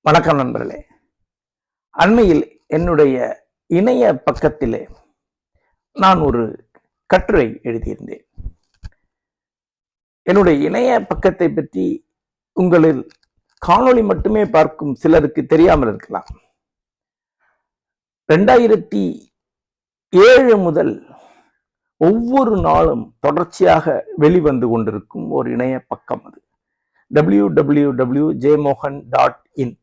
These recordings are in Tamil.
வணக்கம் நண்பர்களே. அண்மையில் என்னுடைய இணைய பக்கத்திலே நான் ஒரு கட்டுரை எழுதியிருந்தேன். என்னுடைய இணைய பக்கத்தை பற்றி உங்களில் காணொளி மட்டுமே பார்க்கும் சிலருக்கு தெரியாமல் இருக்கலாம். ரெண்டாயிரத்தி ஏழு முதல் ஒவ்வொரு நாளும் தொடர்ச்சியாக வெளிவந்து கொண்டிருக்கும் ஒரு இணைய பக்கம் அது. W W W Jeyamohan dot in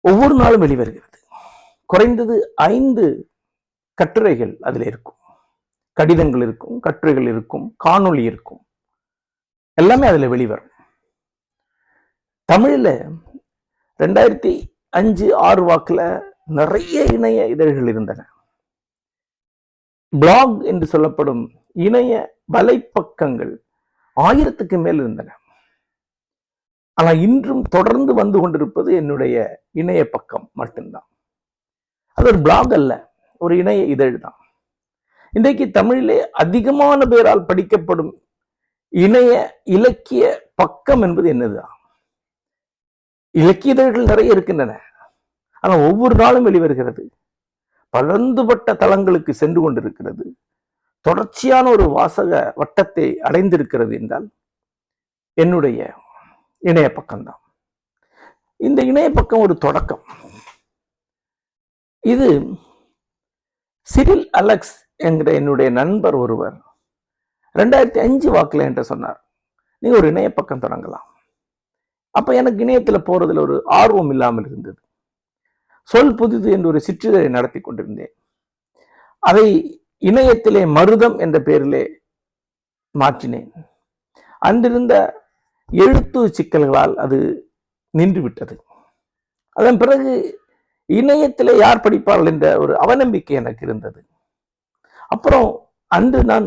ஒவ்வொரு நாளும் வெளிவருகிறது. குறைந்தது ஐந்து கட்டுரைகள் அதில் இருக்கும். கடிதங்கள் இருக்கும் கட்டுரைகள் இருக்கும் காணொளி இருக்கும். எல்லாமே அதில் வெளிவரும். தமிழில் ரெண்டாயிரத்தி அஞ்சு ஆறு வாக்கில் நிறைய இணைய இதழ்கள் இருந்தன. பிளாக் என்று சொல்லப்படும் இணைய வலைப்பக்கங்கள் ஆயிரத்துக்கு மேல் இருந்தன. ஆனால் இன்றும் தொடர்ந்து வந்து கொண்டிருப்பது என்னுடைய இணைய பக்கம் மட்டும்தான். அது ஒரு பிளாக் அல்ல ஒரு இணைய இதழ் தான். இன்றைக்கு தமிழிலே அதிகமான பேரால் படிக்கப்படும் இணைய இலக்கிய பக்கம் என்பது என்னதுதான் இலக்கிய இதழ்கள் நிறைய இருக்கின்றன. ஆனால் ஒவ்வொரு நாளும் வெளிவருகிறது. பலந்துபட்ட தளங்களுக்கு சென்று கொண்டிருக்கிறது. தொடர்ச்சியான ஒரு வாசக வட்டத்தை அடைந்திருக்கிறது என்றால் என்னுடைய இணைய பக்கம்தான். இந்த இணைய பக்கம் ஒரு தொடக்கம். இது சிரில் அலெக்ஸ் என்கிற என்னுடைய நண்பர் ஒருவர் ரெண்டாயிரத்தி அஞ்சு வாக்கில் என்கிட்ட சொன்னார் நீ ஒரு இணைய பக்கம் தொடங்கலாம். அப்போ எனக்கு இணையத்தில் போகிறதுல ஒரு ஆர்வம் இல்லாமல் இருந்தது. சொல் புதிது என்று ஒரு சிற்றிதழை நடத்தி கொண்டிருந்தேன். அதை இணையத்திலே மருதம் என்ற பெயரிலே மாற்றினேன். அன்றிருந்த எழுத்து சிக்கல்களால் அது நின்றுவிட்டது. அதன் பிறகு இணையத்திலே யார் படிப்பார்கள் என்ற ஒரு அவநம்பிக்கை எனக்கு இருந்தது. அப்புறம் அன்று நான்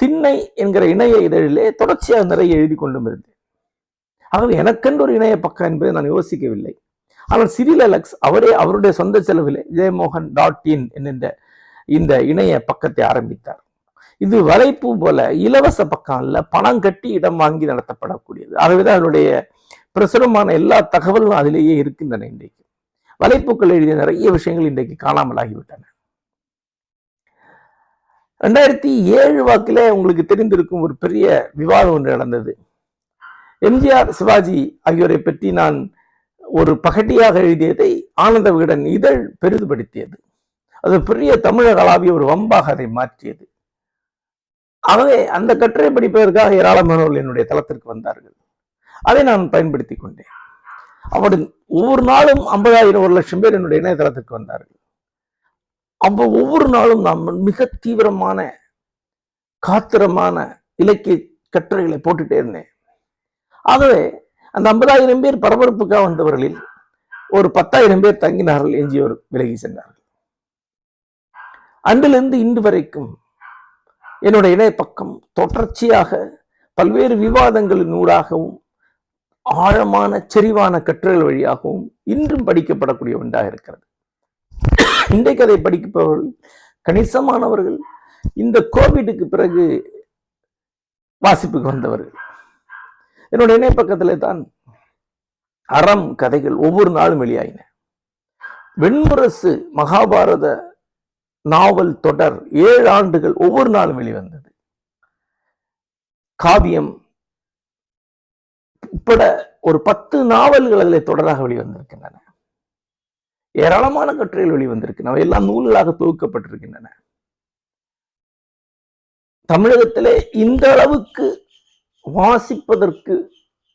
திண்ணை என்கிற இணைய இதழிலே தொடர்ச்சியாக நிறைய எழுதி கொண்டும் இருந்தேன். ஆகவே எனக்கென்று ஒரு இணைய பக்கம் என்பதை நான் யோசிக்கவில்லை. ஆனால் சிறில் அலெக்ஸ் அவரே அவருடைய சொந்த செலவில் ஜெயமோகன் டாட் இன் என்கின்ற இந்த இணைய பக்கத்தை ஆரம்பித்தார். இது வலைப்பு போல இலவச பக்கம் அல்ல பணம் கட்டி இடம் வாங்கி நடத்தப்படக்கூடியது. ஆகவேதான் அதனுடைய பிரசுரமான எல்லா தகவலும் அதிலேயே இருக்கின்றன இன்றைக்கு. வலைப்பூக்கள் எழுதிய நிறைய விஷயங்கள் இன்றைக்கு காணாமல் ஆகிவிட்டன. ரெண்டாயிரத்தி ஏழு வாக்கில் உங்களுக்கு தெரிந்திருக்கும் ஒரு பெரிய விவாதம் ஒன்று நடந்தது. எம்ஜிஆர் சிவாஜி ஆகியோரை பற்றி நான் ஒரு பகட்டியாக எழுதியதை ஆனந்த விகடன் இதழ் பெரிதுபடுத்தியது. அது பெரிய தமிழகளாவிய ஒரு வம்பாக அதை மாற்றியது. ஆகவே அந்த கட்டுரை படிப்பதற்காக ஏராளமானவர்கள் என்னுடைய தளத்திற்கு வந்தார்கள். அதை நான் பயன்படுத்தி கொண்டேன். அப்படி ஒவ்வொரு நாளும் ஐம்பதாயிரம் ஒரு லட்சம் பேர் என்னுடைய இணையதளத்திற்கு வந்தார்கள். அப்போ ஒவ்வொரு நாளும் நாம் மிக தீவிரமான காத்திரமான இலக்கிய கட்டுரைகளை போட்டுட்டே இருந்தேன். ஆகவே அந்த ஐம்பதாயிரம் பேர் பரபரப்புக்காக வந்தவர்களில் ஒரு பத்தாயிரம் பேர் தங்கினார்கள் எஞ்சியோர் விலகி சென்றார்கள். அன்றிலிருந்து இன்று வரைக்கும் என்னுடைய இணைப்பக்கம் தொடர்ச்சியாக பல்வேறு விவாதங்களின் ஊடாகவும் ஆழமான செறிவான கட்டுரைகள் வழியாகவும் இன்றும் படிக்கப்படக்கூடிய ஒன்றாக இருக்கிறது. இன்றைக்கு அதை படிப்பவர்கள் கணிசமானவர்கள். இந்த கோவிடுக்கு பிறகு வாசிப்புக்கு வந்தவர்கள். என்னோட இணைய தான் அறம் கதைகள் ஒவ்வொரு நாளும் வெளியாயின. வெண்முரசு மகாபாரத நாவல் தொடர் ஏழு ஆண்டுகள் ஒவ்வொரு நாளும் வெளிவந்தது. காவியம் உட்பட ஒரு பத்து நாவல்கள் அதில் தொடராக வெளிவந்திருக்கின்றன. ஏராளமான கட்டுரைகள் வெளிவந்திருக்கின்றன. அவை எல்லாம் நூல்களாக தொகுக்கப்பட்டிருக்கின்றன. தமிழகத்திலே இந்த அளவுக்கு வாசிப்பதற்கு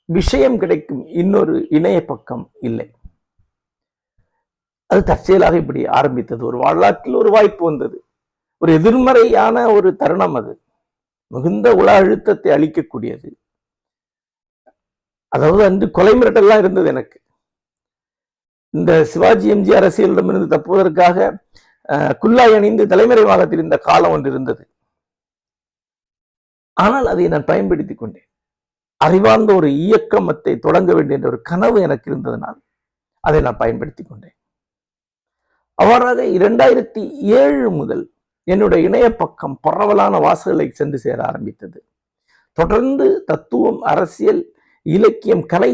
விஷயம் கிடைக்கும். இன்னொரு இணைய பக்கம் இல்லை. அது தற்செயலாக இப்படி ஆரம்பித்தது. ஒரு வரலாற்றில் ஒரு வாய்ப்பு வந்தது. ஒரு எதிர்மறையான ஒரு தருணம் அது. மிகுந்த உல அழுத்தத்தை அளிக்கக்கூடியது. அதாவது அன்று கொலை மிரட்டல்லாம் இருந்தது எனக்கு. இந்த சிவாஜி எம்ஜி அரசியலிடமிருந்து தப்புவதற்காக குல்லாய் அணிந்து தலைமறைவாக திரிந்த காலம் ஒன்று இருந்தது. ஆனால் அதை நான் பயன்படுத்தி கொண்டேன். அறிவார்ந்த ஒரு இயக்கமத்தை தொடங்க வேண்டும் என்ற ஒரு கனவு எனக்கு இருந்ததனால் அதை நான் பயன்படுத்தி கொண்டேன். அவ்வாறாக இரண்டாயிரத்தி ஏழு முதல் என்னுடைய இணைய பக்கம் பரவலான வாசல்களை சென்று சேர ஆரம்பித்தது. தொடர்ந்து தத்துவம் அரசியல் இலக்கியம் கலை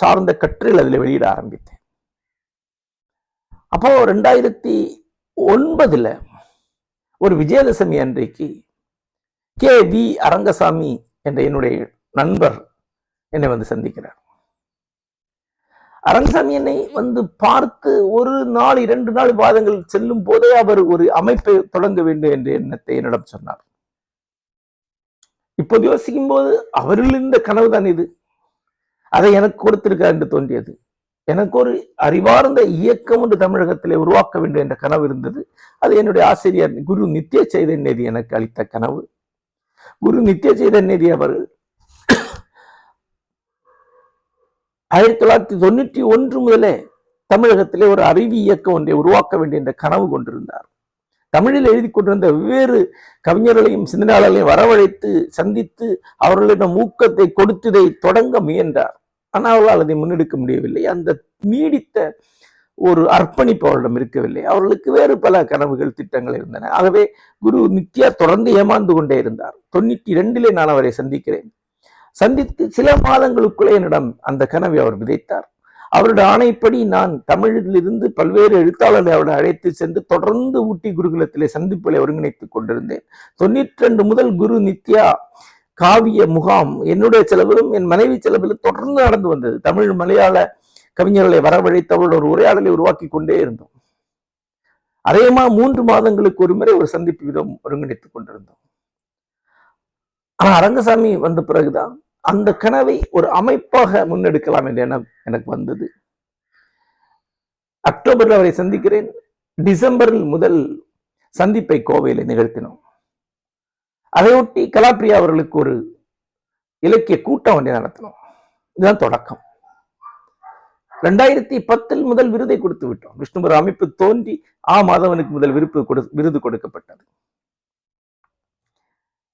சார்ந்த கற்றில் அதில் வெளியிட ஆரம்பித்தேன். அப்போ ரெண்டாயிரத்தி ஒன்பதுல ஒரு விஜயதசமி அன்றைக்கு கே வி அரங்கசாமி என்ற என்னுடைய நண்பர் என்னை வந்து சந்திக்கிறார். அரங்கசாமி என்னை வந்து பார்த்து ஒரு நாள் இரண்டு நாள் வாதங்கள் செல்லும் போதே அவர் ஒரு அமைப்பை தொடங்க வேண்டும் என்ற எண்ணத்தை என்னிடம் சொன்னார். இப்போது யோசிக்கும் போது அவரில் இருந்த கனவு தான் இது. அதை எனக்கு கொடுத்திருக்கார் என்று தோன்றியது. எனக்கு ஒரு அறிவார்ந்த இயக்கம் ஒன்று தமிழகத்திலே உருவாக்க வேண்டும் என்ற கனவு இருந்தது. அது என்னுடைய ஆசிரியர் குரு நித்ய நிதி எனக்கு அளித்த கனவு. குரு நித்ய சைதன்யதி அவர்கள் ஆயிரத்தி தொள்ளாயிரத்தி தொண்ணூற்றி ஒன்று முதலே தமிழகத்திலே ஒரு அறிவு இயக்கம் ஒன்றை உருவாக்க வேண்டும் என்ற கனவு கொண்டிருந்தார். தமிழில் எழுதி கொண்டிருந்த வெவ்வேறு கவிஞர்களையும் சிந்தனையாளர்களையும் வரவழைத்து சந்தித்து அவர்களிடம் ஊக்கத்தை கொடுத்ததை தொடங்க முயன்றார். ஆனால் அவர்களால் அதை முன்னெடுக்க முடியவில்லை. அந்த நீடித்த ஒரு அர்ப்பணிப்பு அவரிடம் இருக்கவில்லை. அவர்களுக்கு வேறு பல கனவுகள் திட்டங்கள் இருந்தன. ஆகவே குரு நித்யா தொடர்ந்து ஏமாந்து கொண்டே இருந்தார். தொண்ணூற்றி இரண்டிலே நான் அவரை சந்திக்கிறேன். சந்தித்து சில மாதங்களுக்குள்ளே என்னிடம் அந்த கனவை அவர் விதைத்தார். அவருடைய ஆணைப்படி நான் தமிழிலிருந்து பல்வேறு எழுத்தாளர்களை அவரை அழைத்து சென்று தொடர்ந்து ஊட்டி குருகுலத்திலே சந்திப்புகளை ஒருங்கிணைத்துக் கொண்டிருந்தேன். தொண்ணூற்றி ரெண்டு முதல் குரு நித்யா காவிய முகாம் என்னுடைய செலவிலும் என் மனைவி செலவிலும் தொடர்ந்து நடந்து வந்தது. தமிழ் மலையாள கவிஞர்களை வரவழைத்தவர்கள் ஒரு உரையாடலை உருவாக்கி கொண்டே இருந்தோம். அதேமா மூன்று மாதங்களுக்கு ஒரு முறை ஒரு சந்திப்பு விதம் ஒருங்கிணைத்துக் கொண்டிருந்தோம். ஆனால் அரங்கசாமி வந்த பிறகுதான் அந்த கனவை ஒரு அமைப்பாக முன்னெடுக்கலாம் என்ற எண்ணம் எனக்கு வந்தது. அக்டோபரில் அவரை சந்திக்கிறேன். டிசம்பரில் முதல் சந்திப்பை கோவையில் நிகழ்த்தினோம். அதையொட்டி கலாப்ரியா அவர்களுக்கு ஒரு இலக்கிய கூட்டம் ஒன்றை நடத்தினோம். இதுதான் தொடக்கம். ரெண்டாயிரத்தி பத்தில் முதல் விருதை கொடுத்து விட்டோம். விஷ்ணுபுர அமைப்பு தோன்றி ஆ மாதவனுக்கு முதல் விருப்பு கொடு விருது கொடுக்கப்பட்டது.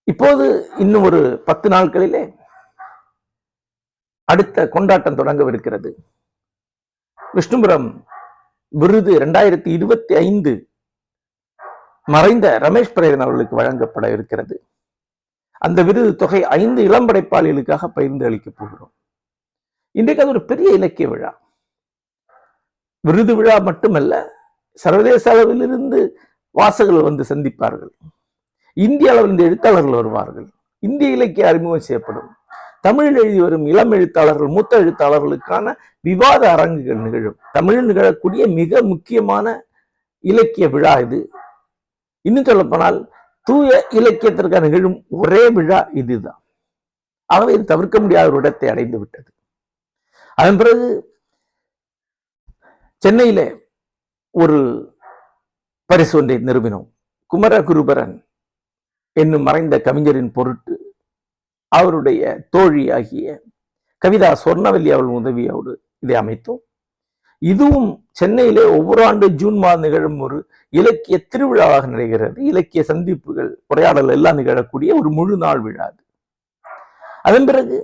இப்போது இன்னும் ஒரு பத்து நாட்களிலே அடுத்த கொண்டாட்டம் தொடங்கவிருக்கிறது. விஷ்ணுபுரம் விருது இரண்டாயிரத்தி இருபத்தி ஐந்து மறைந்த ரமேஷ் பிரேரன் அவர்களுக்கு வழங்கப்பட இருக்கிறது. அந்த விருது தொகை ஐந்து இளம்படைப்பாளிகளுக்காக பகிர்ந்து அளிக்கப் போகிறோம். இன்றைக்கு அது ஒரு பெரிய இலக்கிய விழா. விருது விழா மட்டுமல்ல சர்வதேச அளவிலிருந்து வாசகர்கள் வந்து சந்திப்பார்கள். இந்திய அளவிலிருந்து இந்த எழுத்தாளர்கள் வருவார்கள். இந்திய இலக்கிய அறிமுகம் செய்யப்படும். தமிழில் எழுதி வரும் இளம் எழுத்தாளர்கள் மூத்த எழுத்தாளர்களுக்கான விவாத அரங்குகள் நிகழும். தமிழில் நிகழக்கூடிய மிக முக்கியமான இலக்கிய விழா இது. இன்னும் சொல்லப்போனால் தூய இலக்கியத்திற்காக நிகழும் ஒரே விழா இதுதான். ஆகவே இது தவிர்க்க முடியாத ஒரு இடத்தை அடைந்து விட்டது அதன் பிறகு சென்னையிலே ஒரு பரிசு ஒன்றை நிறுவினோம். குமரகுருபரன் என்னும் மறைந்த கவிஞரின் பொருட்டு அவருடைய தோழியாகிய கவிதா சொர்ணவல்லி அவள் உதவியோடு இதை அமைத்தோம். இதுவும் சென்னையிலே ஒவ்வொரு ஆண்டு ஜூன் மாதம் நிகழும் ஒரு இலக்கிய திருவிழாவாக நடைகிறது இலக்கிய சந்திப்புகள் உரையாடல் எல்லாம் நிகழக்கூடிய ஒரு முழு நாள் விழா அது. அதன் பிறகு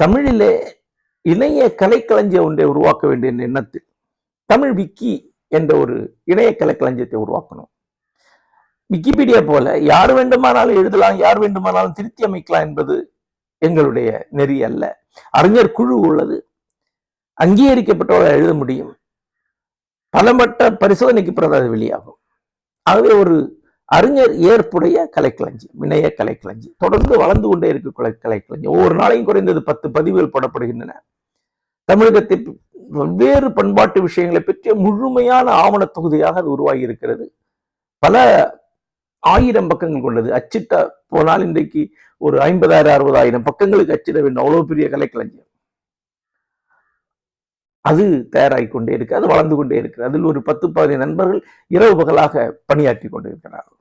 தமிழிலே இணைய கலைக்களஞ்சியம் ஒன்றை உருவாக்க வேண்டிய எண்ணத்தில் தமிழ் விக்கி என்ற ஒரு இணைய கலைக்களஞ்சியத்தை உருவாக்கணும். விக்கிபீடியா போல யார் வேண்டுமானாலும் எழுதலாம் யார் வேண்டுமானாலும் திருத்தி அமைக்கலாம் என்பது எங்களுடைய நெறி அல்ல. அறிஞர் குழு உள்ளது. அங்கீகரிக்கப்பட்டவர்கள் எழுத முடியும். பலமட்ட பரிசோதனைக்கு பிறகு அது வெளியாகும். ஆகவே ஒரு அறிஞர் ஏற்புடைய கலைக்களஞ்சி இணைய கலைக்களஞ்சி தொடர்ந்து வளர்ந்து கொண்டே இருக்கும் கலை ஒவ்வொரு நாளையும் குறைந்தது பத்து பதிவுகள் போடப்படுகின்றன. தமிழகத்தை வெவ்வேறு பண்பாட்டு விஷயங்களை பற்றிய முழுமையான ஆவண தொகுதியாக அது உருவாகி இருக்கிறது பல ஆயிரம் பக்கங்கள் கொண்டது. அச்சிட்ட போனால் இன்றைக்கு ஒரு ஐம்பதாயிரம் அறுபதாயிரம் பக்கங்களுக்கு அச்சிட வேண்டும். அவ்வளோ பெரிய கலைக்களஞ்சியம். அது தயாராகி கொண்டே இருக்கு. அது வளர்ந்து கொண்டே இருக்கு. அதில் ஒரு பத்து பதினைந்து நண்பர்கள் இரவு பகலாக பணியாற்றி கொண்டிருக்கிறார்கள்.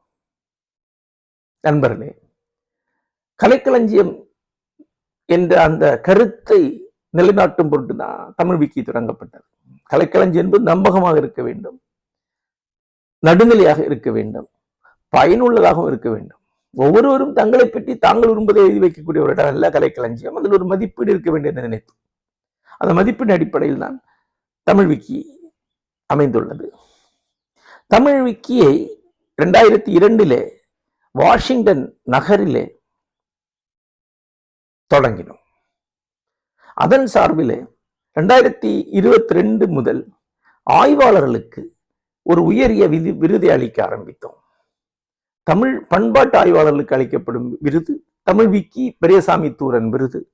நண்பர்களே கலைக்களஞ்சியம் என்ற அந்த கருத்தை நிலைநாட்டும் பொருட்டு தான் தமிழ் விக்கி தொடங்கப்பட்டது. கலைக்களஞ்சியம் என்பது நம்பகமாக இருக்க வேண்டும் நடுநிலையாக இருக்க வேண்டும் பயனுள்ளதாகவும் இருக்க வேண்டும். ஒவ்வொருவரும் தங்களை பற்றி தாங்கள் விரும்பதை எழுதி வைக்கக்கூடிய ஒரு இடம் அல்ல கலைக்களஞ்சியம். அதில் ஒரு மதிப்பீடு இருக்க வேண்டும் என்று நினைத்து அந்த மதிப்பின் அடிப்படையில் தான் தமிழ் விக்கி அமைந்துள்ளது. தமிழ் விக்கியை ரெண்டாயிரத்தி இரண்டிலே வாஷிங்டன் நகரிலே தொடங்கினோம். அதன் சார்பிலே ரெண்டாயிரத்தி இருபத்தி ரெண்டு முதல் ஆய்வாளர்களுக்கு ஒரு உயரிய விதி விருதை அளிக்க ஆரம்பித்தோம். தமிழ் பண்பாட்டு ஆய்வாளர்களுக்கு அளிக்கப்படும் விருது தமிழ் விக்கி பெரியசாமி தூரன் விருது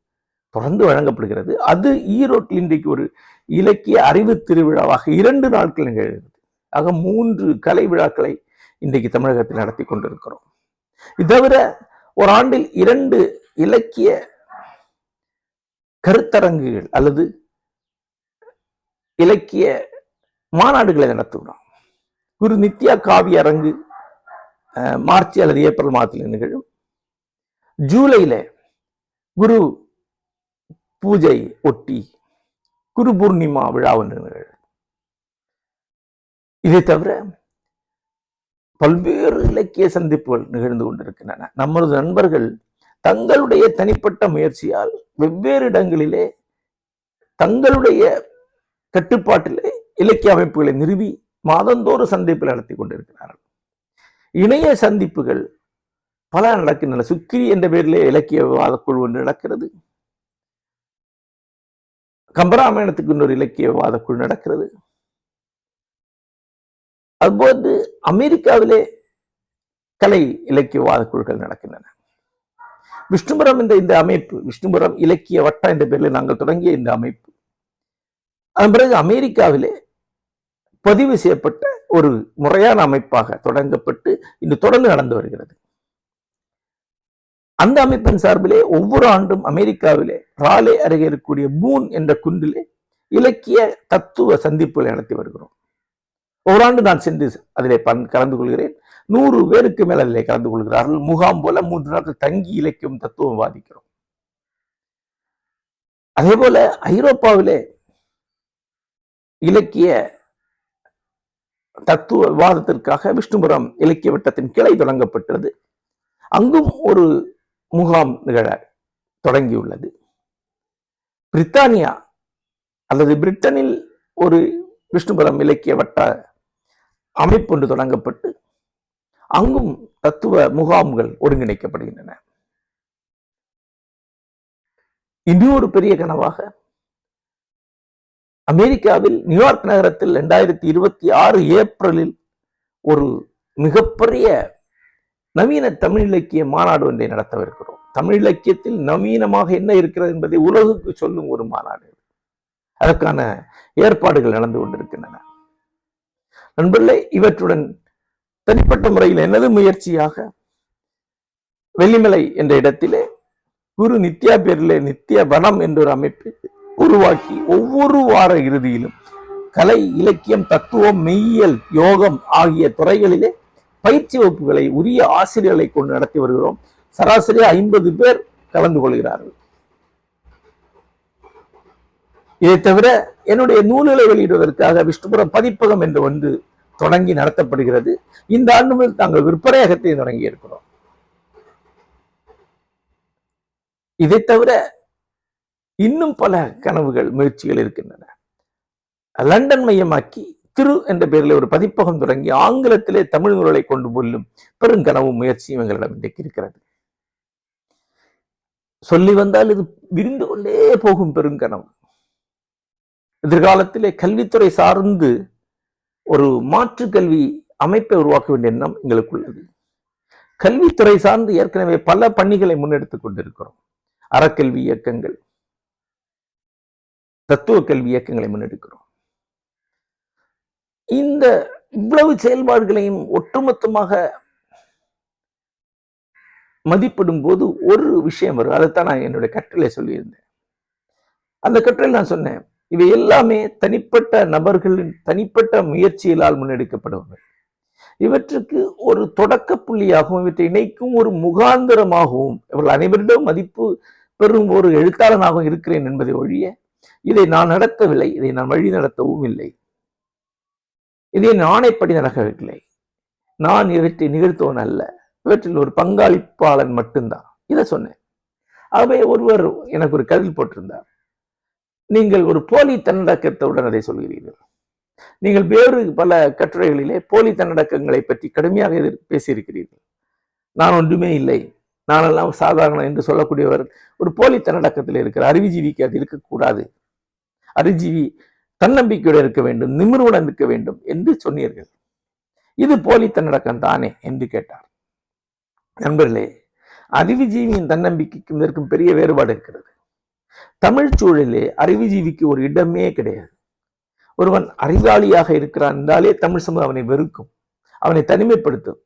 தொடர்ந்து வழங்கப்படுகிறது. அது ஈரோட்டில் இன்றைக்கு ஒரு இலக்கிய அறிவு திருவிழாவாக இரண்டு நாட்கள் நிகழ்கிறது. ஆக மூன்று கலை விழாக்களை இன்றைக்கு தமிழகத்தில் நடத்தி கொண்டிருக்கிறோம். இது தவிர ஒரு ஆண்டில் இரண்டு இலக்கிய கருத்தரங்குகள் அல்லது இலக்கிய மாநாடுகளை நடத்துகிறோம் குரு நித்யா காவிய அரங்கு மார்ச் அல்லது ஏப்ரல் மாதத்தில் நிகழும். ஜூலையில் குரு பூஜை ஒட்டி குரு பூர்ணிமா விழா ஒன்று நிகழும். இதை தவிர பல்வேறு இலக்கிய சந்திப்புகள் நிகழ்ந்து கொண்டிருக்கின்றன. நமது நண்பர்கள் தங்களுடைய தனிப்பட்ட முயற்சியால் வெவ்வேறு இடங்களிலே தங்களுடைய கட்டுப்பாட்டிலே இலக்கிய அமைப்புகளை நிறுவி மாதந்தோறும் சந்திப்பில் நடத்தி கொண்டிருக்கிறார்கள். இணைய சந்திப்புகள் பல நடக்கின்றன. சுக்கிரி என்ற பெயரிலே இலக்கிய விவாத குழு ஒன்று நடக்கிறது. கம்பராமாயணத்துக்கு இன்னொரு இலக்கிய விவாத குழு நடக்கிறது. அதுபோன்று அமெரிக்காவிலே கலை இலக்கியவாத குழுக்கள் நடக்கின்றன. விஷ்ணுபுரம் என்ற இந்த அமைப்பு விஷ்ணுபுரம் இலக்கிய வட்டம் என்ற பெயரில் நாங்கள் தொடங்கிய இந்த அமைப்பு. அதன் பிறகு அமெரிக்காவிலே பதிவு செய்யப்பட்ட ஒரு முறையான அமைப்பாக தொடங்கப்பட்டு இன்று தொடர்ந்து நடந்து வருகிறது. அந்த அமைப்பின் சார்பிலே ஒவ்வொரு ஆண்டும் அமெரிக்காவிலே ராலே அருகே இருக்கக்கூடிய பூன் என்ற குன்றிலே இலக்கிய தத்துவ சந்திப்புகளை நடத்தி வருகிறோம். ஓராண்டு நான் சென்று அதிலே பன் கலந்து கொள்கிறேன். நூறு பேருக்கு மேல் அதிலே கலந்து கொள்கிறார்கள் முகாம் போல மூன்று நாட்கள் தங்கி இலக்கியம் தத்துவம் வாதிக்கிறோம். அதே போல ஐரோப்பாவிலே இலக்கிய தத்துவ விவாதத்திற்காக விஷ்ணுபுரம் இலக்கிய வட்டத்தின் கிளை தொடங்கப்பட்டது. அங்கும் ஒரு முகாம் நிகழ தொடங்கியுள்ளது. பிரித்தானியா அல்லது பிரிட்டனில் ஒரு விஷ்ணுபுரம் இலக்கிய வட்ட அமைப்பு ஒன்று தொடங்கப்பட்டு அங்கும் தத்துவ முகாம்கள் ஒருங்கிணைக்கப்படுகின்றன. இன்னொரு பெரிய கனவாக அமெரிக்காவில் நியூயார்க் நகரத்தில் இரண்டாயிரத்தி இருபத்தி ஆறு ஏப்ரலில் ஒரு மிகப்பெரிய நவீன தமிழ் இலக்கிய மாநாடு ஒன்றை நடத்தவிருக்கிறோம். தமிழ் இலக்கியத்தில் நவீனமாக என்ன இருக்கிறது என்பதை உலகுக்கு சொல்லும் ஒரு மாநாடு அதற்கான ஏற்பாடுகள் நடந்து கொண்டிருக்கின்றன. நண்பர்களே இவற்றுடன் தனிப்பட்ட முறையில் எனது முயற்சியாக வெள்ளிமலை என்ற இடத்திலே குரு நித்யா பேரிலே நித்ய வனம் என்ற ஒரு அமைப்பை உருவாக்கி ஒவ்வொரு வார இறுதியிலும் கலை இலக்கியம் தத்துவம் மெய்யியல் யோகம் ஆகிய துறைகளிலே பயிற்சி வகுப்புகளை உரிய ஆசிரியர்களை கொண்டு நடத்தி வருகிறோம். சராசரி ஐம்பது பேர் கலந்து கொள்கிறார்கள். இதை தவிர என்னுடைய நூல்களை வெளியிடுவதற்காக விஷ்ணுபுரம் பதிப்பகம் என்று ஒன்று தொடங்கி நடத்தப்படுகிறது. இந்த ஆண்டு முதல் தாங்கள் விற்பனையகத்தை தொடங்கி இருக்கிறோம். இதை தவிர இன்னும் பல கனவுகள் முயற்சிகள் இருக்கின்றன. லண்டன் மையமாக்கி திரு என்ற பெயரில் ஒரு பதிப்பகம் தொடங்கி ஆங்கிலத்திலே தமிழ் நூல்களை கொண்டு போல்லும் பெருங்கனவும் முயற்சியும் எங்களிடம் இன்றைக்கு இருக்கிறது. சொல்லி வந்தால் இது விரிந்து கொண்டே போகும் பெருங்கனவு. எதிர்காலத்திலே கல்வித்துறை சார்ந்து ஒரு மாற்று கல்வி அமைப்பை உருவாக்க வேண்டிய எண்ணம் எங்களுக்கு உள்ளது. கல்வித்துறை சார்ந்து ஏற்கனவே பல பணிகளை முன்னெடுத்துக் கொண்டிருக்கிறோம். அறக்கல்வி இயக்கங்கள் தத்துவ கல்வி இயக்கங்களை முன்னெடுக்கிறோம். இந்த இவ்வளவு செயல்பாடுகளையும் ஒட்டுமொத்தமாக மதிப்பிடும் போது ஒரு விஷயம் வரும். அதைத்தான் நான் என்னுடைய கற்றலை சொல்லியிருந்தேன். அந்த கற்றலில் நான் சொன்னேன். இவை எல்லாமே தனிப்பட்ட நபர்களின் தனிப்பட்ட முயற்சியிலால் முன்னெடுக்கப்படுபவை இவற்றுக்கு ஒரு தொடக்க புள்ளியாகவும் இவற்றை இணைக்கும் ஒரு முகாந்திரமாகவும் இவர்கள் அனைவரிடம் மதிப்பு பெறும் ஒரு எழுத்தாளனாகவும் இருக்கிறேன் என்பதை ஒழிய இதை நான் நடத்தவில்லை இதை நான் வழி நடத்தவும் இல்லை. இதை நாணயப்படி நடக்கவில்லை. நான் இவற்றை நிகழ்த்துவன் அல்ல. இவற்றில் ஒரு பங்காளிப்பாளன் மட்டும்தான். இதை சொன்னேன். ஆகவே ஒருவர் எனக்கு ஒரு கதில் போட்டிருந்தார். நீங்கள் ஒரு போலி தன்னடக்கத்துடன் அதை சொல்கிறீர்கள். நீங்கள் வேறு பல கட்டுரைகளிலே போலி தன்னடக்கங்களை பற்றி கடுமையாக எதிர் பேசியிருக்கிறீர்கள். நான் ஒன்றுமே இல்லை. நானெல்லாம் சாதாரணம் என்று சொல்லக்கூடியவர் ஒரு போலி தன்னடக்கத்தில் இருக்கிற அறிவுஜீவிக்கு அது இருக்கக்கூடாது. அறிவுஜீவி தன்னம்பிக்கையுடன் இருக்க வேண்டும் நிமிர்வுடன் இருக்க வேண்டும் என்று சொன்னீர்கள். இது போலி தன்னடக்கம் தானே என்று கேட்டார். நண்பர்களே அறிவுஜீவியின் தன்னம்பிக்கைக்கும் இதற்கும் பெரிய வேறுபாடு இருக்கிறது. தமிழ் சூழலிலே அறிவுஜீவிக்கு ஒரு இடமே கிடையாது. ஒருவன் அறிவாளியாக இருக்கிறான் என்றாலே தமிழ் சமூகம் அவனை வெறுக்கும் அவனை தனிமைப்படுத்தும்.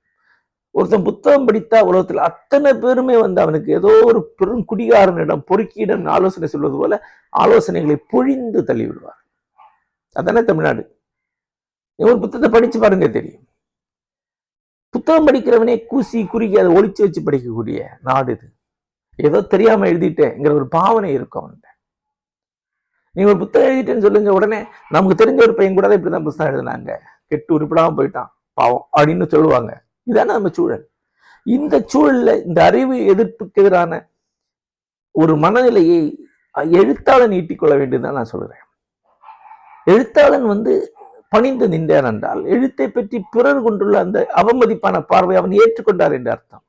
ஒருத்தன் புத்தகம் படித்தா உலகத்தில் அத்தனை பேருமே வந்து அவனுக்கு ஏதோ ஒரு பெரும் குடிகாரனிடம் பொறுக்கியிடம் ஆலோசனை சொல்வது போல ஆலோசனைகளை பொழிந்து தள்ளி விடுவார் அதானே தமிழ்நாடு. ஒரு புத்தகத்தை படிச்சு பாருங்க தெரியும். புத்தகம் படிக்கிறவனே கூசி குறுகி அதை ஒளிச்சு வச்சு படிக்கக்கூடிய நாடு இது. ஏதோ தெரியாமல் எழுதிட்டேங்கிற ஒரு பாவனை இருக்கும் அவன்கிட்ட. நீ ஒரு புத்தகம் எழுதிட்டேன்னு சொல்லுங்க உடனே நமக்கு தெரிஞ்ச ஒரு பையன் கூட தான் இப்படி தான் புத்தகம் எழுதினாங்க. கெட்டு உருப்பிடாமல் போயிட்டான். பாவம் அப்படின்னு சொல்லுவாங்க. இதான நம்ம சூழல். இந்த சூழல்ல இந்த அறிவு எதிர்ப்புக்கு எதிரான ஒரு மனநிலையை எழுத்தாளன் ஈட்டிக்கொள்ள வேண்டியதுதான் நான் சொல்றேன். எழுத்தாளன் வந்து பணிந்து நின்றான் என்றால் எழுத்தை பற்றி பிறர் கொண்டுள்ள அந்த அவமதிப்பான பார்வை அவன் ஏற்றுக்கொண்டார் என்று அர்த்தம்.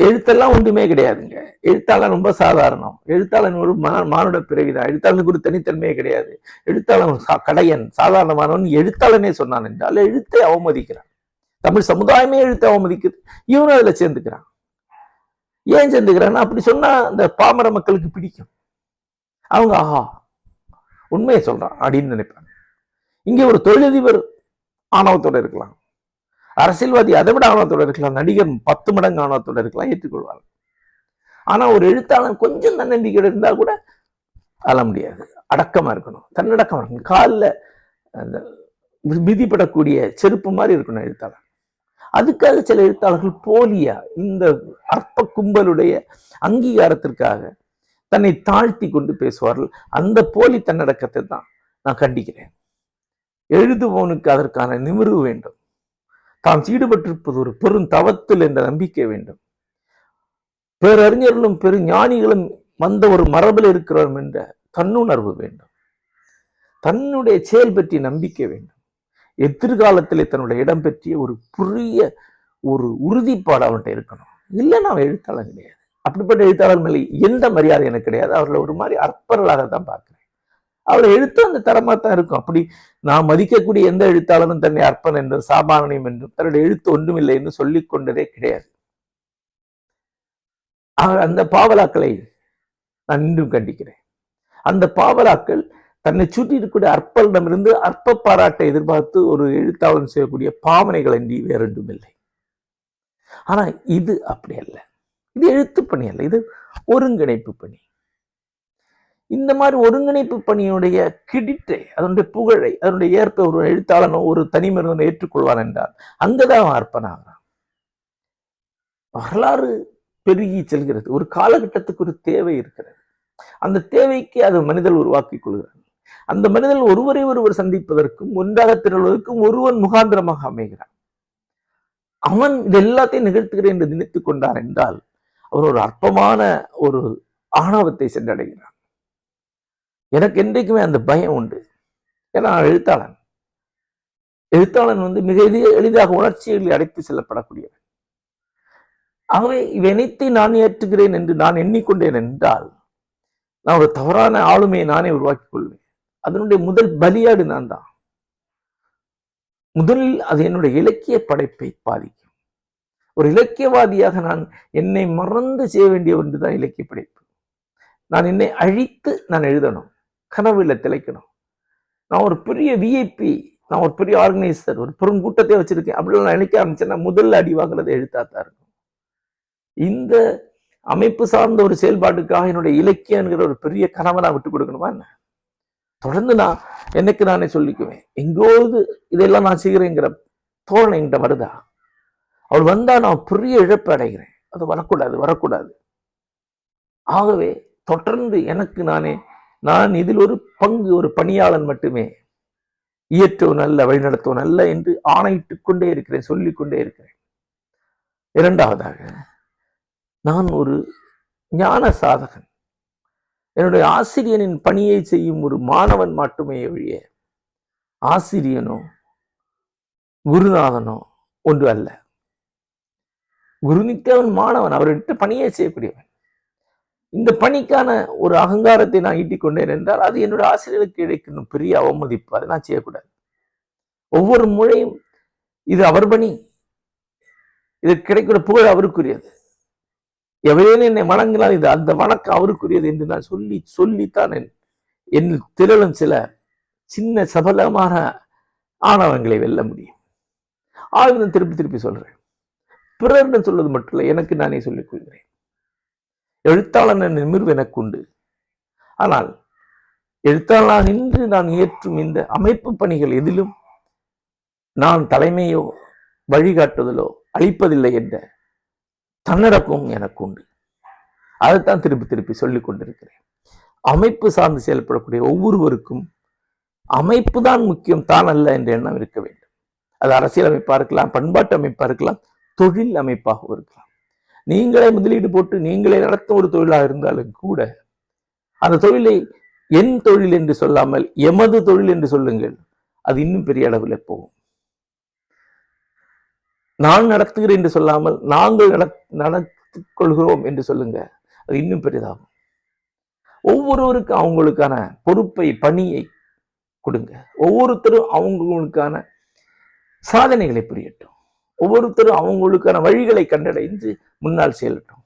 எழுத்தெல்லாம் ஒன்றுமே கிடையாதுங்க. எழுத்தாளன் ரொம்ப சாதாரணம். எழுத்தாளன் ஒரு மா- மானுட பிறவிதான். எழுத்தாளனுக்கு ஒரு தனித்தன்மையே கிடையாது. எழுத்தாளன் சா- கடையன் சாதாரணமானவன் எழுத்தாளனே சொன்னான் என்றால் எழுத்தை அவமதிக்கிறான். தமிழ் சமுதாயமே எழுத்தை அவமதிக்குது. இவனும் அதுல சேர்ந்துக்கிறான். ஏன் சேர்ந்துக்கிறான்னா அப்படி சொன்னா அந்த பாமர மக்களுக்கு பிடிக்கும். அவங்க ஆஹா உண்மையை சொல்றான் அப்படின்னு நினைப்பாங்க. இங்கே ஒரு தொழிலதிபர் ஆணவத்தோடு இருக்கலாம். அரசியல்வாதி அதை விட ஆணவத்தோடு இருக்கலாம் நடிகர் பத்து மடங்கு ஆணவத்தோடு இருக்கலாம் ஏற்றுக்கொள்வார்கள். ஆனா ஒரு எழுத்தாளன் கொஞ்சம் தன்னம்பிக்கையோடு இருந்தா கூட அழ முடியாது. அடக்கமா இருக்கணும். தன்னடக்கமா இருக்கணும். காலில் அந்த மிதிப்படக்கூடிய செருப்பு மாதிரி இருக்கணும் எழுத்தாளர் அதுக்காக சில எழுத்தாளர்கள் போலியா இந்த அற்ப கும்பலுடைய அங்கீகாரத்திற்காக தன்னை தாழ்த்தி கொண்டு பேசுவார்கள். அந்த போலி தன்னடக்கத்தை தான் நான் கண்டிக்கிறேன். எழுதுபவனுக்கு அதற்கான நிமிர்வு வேண்டும். தாம் ஈடுபட்டிருப்பது ஒரு பெரும் தவத்தில் என்ற நம்பிக்கை வேண்டும். பேரறிஞர்களும் பெரு ஞானிகளும் வந்த ஒரு மரபில் இருக்கிறோம் என்ற தன்னுணர்வு வேண்டும். தன்னுடைய செயல் பற்றி நம்பிக்கை வேண்டும். எதிர்காலத்திலே தன்னுடைய இடம் பற்றிய ஒரு புரிய ஒரு உறுதிப்பாடு அவன்கிட்ட இருக்கணும். இல்லை நான் எழுத்தாளன் கிடையாது. அப்படிப்பட்ட எழுத்தாளர் மேலே எந்த மரியாதை எனக்கு கிடையாது. அவர்களை ஒரு மாதிரி அற்பர்களாக தான் பார்க்குறேன். அவளை எழுத்து அந்த தரமா தான் இருக்கும். அப்படி நான் மதிக்கக்கூடிய எந்த எழுத்தாளரும் தன்னை அற்பன் என்றும் சாமானியம் என்றும் தன்னுடைய எழுத்து ஒன்றுமில்லை என்று சொல்லிக் கொண்டதே கிடையாது. அந்த பாவலாக்களை நான் இன்றும் கண்டிக்கிறேன். அந்த பாவலாக்கள் தன்னை சுற்றி இருக்கக்கூடிய அற்பலிடமிருந்து அற்ப பாராட்டை எதிர்பார்த்து ஒரு எழுத்தாளன் செய்யக்கூடிய பாவனைகள் அன்றி வேறொன்றும் இல்லை ஆனா இது அப்படி அல்ல. இது எழுத்து பணி அல்ல. இது ஒருங்கிணைப்பு பணி. இந்த மாதிரி ஒருங்கிணைப்பு பணியுடைய கிடிட்டை அதனுடைய புகழை அதனுடைய ஏற்ப ஒரு எழுத்தாளனோ ஒரு தனி மனிதனோ ஏற்றுக்கொள்வான் என்றால் அங்கதான் அவன் அர்ப்பனாகிறான் வரலாறு பெருகி செல்கிறது. ஒரு காலகட்டத்துக்கு ஒரு தேவை இருக்கிறது. அந்த தேவைக்கு அது மனிதன் உருவாக்கி கொள்கிறான் அந்த மனிதன் ஒருவரை ஒருவர் சந்திப்பதற்கும் ஒன்றாக திரள்வதற்கும் ஒருவன் முகாந்திரமாக அமைகிறான். அவன் இது எல்லாத்தையும் நிகழ்த்துகிறேன் என்று நினைத்துக் கொண்டார் என்றால் அவர் ஒரு அற்பமான ஒரு ஆணவத்தை சென்றடைகிறான் எனக்கு என்றைக்குமே அந்த பயம் உண்டு. ஏன்னா நான் எழுத்தாளன். எழுத்தாளன் வந்து மிக எளி- எளிதாக உணர்ச்சிகளில் அடைத்து செல்லப்படக்கூடியவன். ஆகவே இவனைத்தை நான் ஏற்றுகிறேன் என்று நான் எண்ணிக்கொண்டேன் என்றால் நான் ஒரு தவறான ஆளுமையை நானே உருவாக்கிக் கொள்வேன். அதனுடைய முதல் பலியாடு நான் தான். முதலில் அது என்னுடைய இலக்கிய படைப்பை பாதிக்கும். ஒரு இலக்கியவாதியாக நான் என்னை மறந்து செய்ய வேண்டிய ஒன்றுதான் இலக்கிய படைப்பு. நான் என்னை அழித்து நான் எழுதணும். கனவுல திளைக்கணும். நான் ஒரு பெரிய விஐபி நான் ஒரு பெரிய ஆர்கனைசர் ஒரு பெரும் கூட்டத்தை வச்சிருக்கேன். அப்படின்னு நான் நினைக்க ஆரம்பிச்சேன்னா முதல்ல அடி வாங்குறது எழுத்தாத்தான் இருக்கும் இந்த அமைப்பு சார்ந்த ஒரு செயல்பாட்டுக்காக என்னுடைய இலக்கியங்கிற ஒரு பெரிய கனவை நான் விட்டு கொடுக்கணுமா என்ன? தொடர்ந்து நான் எனக்கு நானே சொல்லிக்குவேன். எங்கோது இதெல்லாம் நான் செய்கிறேங்கிற தோரணை என்கிட்ட வருதா? அவள் வந்தா நான் பெரிய இழப்பு அடைகிறேன். அது வரக்கூடாது வரக்கூடாது. ஆகவே தொடர்ந்து எனக்கு நானே நான் இதில் ஒரு பங்கு ஒரு பணியாளன் மட்டுமே. இயற்றோ அல்ல வழிநடத்தோ அல்ல என்று ஆணையிட்டு கொண்டே இருக்கிறேன் சொல்லிக் கொண்டே இருக்கிறேன். இரண்டாவதாக நான் ஒரு ஞான சாதகன். என்னுடைய ஆசிரியனின் பணியை செய்யும் ஒரு மாணவன் மட்டுமே ஒழிய ஆசிரியனோ குருநாதனோ ஒன்று அல்ல. குருநித்தவன் மாணவன் அவர்கிட்ட பணியை செய்யக்கூடியவன். இந்த பணிக்கான ஒரு அகங்காரத்தை நான் ஈட்டிக்கொண்டேன் என்றால் அது என்னோட ஆசிரியருக்கு கிடைக்கணும் பெரிய அவமதிப்பு. அதை நான் செய்யக்கூடாது. ஒவ்வொரு முறையும் இது அவர் பணி. இது கிடைக்கிற புகழ் அவருக்குரியது. எவையேனும் என்னை வணங்கினால் இது அந்த வணக்கம் அவருக்குரியது என்று நான் சொல்லி சொல்லித்தான் என் என் திரளும் சில சின்ன சபலமான ஆணவங்களை வெல்ல முடியும். ஆயுதம் திருப்பி திருப்பி சொல்றேன். பிறர்னு சொல்வது மட்டும் இல்லை எனக்கு நானே சொல்லிக் கொள்கிறேன். எழுத்தாளன் நிமிர்வு எனக்கு உண்டு. ஆனால் எழுத்தாளனாக நின்று நான் ஏற்றும் இந்த அமைப்பு பணிகள் எதிலும் நான் தலைமையோ வழிகாட்டுதலோ அளிப்பதில்லை என்ற தன்னடக்கம் எனக்கு உண்டு. அதைத்தான் திருப்பி திருப்பி சொல்லிக் கொண்டிருக்கிறேன். அமைப்பு சார்ந்து செயல்படக்கூடிய ஒவ்வொருவருக்கும் அமைப்பு தான் முக்கியம் தான் அல்ல என்ற எண்ணம் இருக்க வேண்டும். அது அரசியல் அமைப்பாக இருக்கலாம் பண்பாட்டு அமைப்பாக இருக்கலாம் தொழில் அமைப்பாகவும் இருக்கலாம். நீங்களே முதலீடு போட்டு நீங்களே நடத்தும் ஒரு தொழிலாக இருந்தாலும் கூட அந்த தொழிலை என் தொழில் என்று சொல்லாமல் எமது தொழில் என்று சொல்லுங்கள் அது இன்னும் பெரிய அளவில் போகும். நான் நடத்துகிறேன் என்று சொல்லாமல் நாங்கள் நடத்தி கொள்கிறோம் என்று சொல்லுங்க அது இன்னும் பெரிதாகும். ஒவ்வொருவருக்கும் அவங்களுக்கான பொறுப்பை பணியை கொடுங்க. ஒவ்வொருத்தரும் அவங்களுக்கான சாதனைகளை புரியட்டும். ஒவ்வொருத்தரும் அவங்களுக்கான வழிகளை கண்டடைந்து முன்னால் செயலட்டும்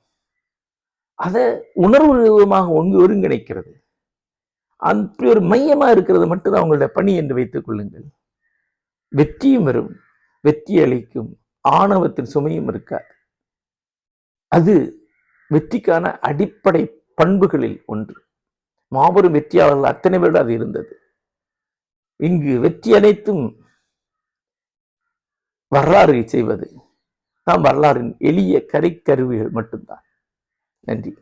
அதை உணர்வுபூர்வமாக ஒங்கு ஒருங்கிணைக்கிறது. அப்படி ஒரு மையமாக இருக்கிறது மட்டும்தான் அவங்களுடைய பணி என்று வைத்துக் கொள்ளுங்கள். வெற்றியும் வரும். வெற்றி அளிக்கும். ஆணவத்தின் சுமையும் இருக்காது. அது வெற்றிக்கான அடிப்படை பண்புகளில் ஒன்று. மாபெரும் வெற்றியாளர்கள் அத்தனை பேர் அது இருந்தது. இங்கு வெற்றி அனைத்தும் வரலாறு செய்வது. நாம் வரலாறின் எளிய கரைக்கருவிகள் மட்டும்தான். நன்றி.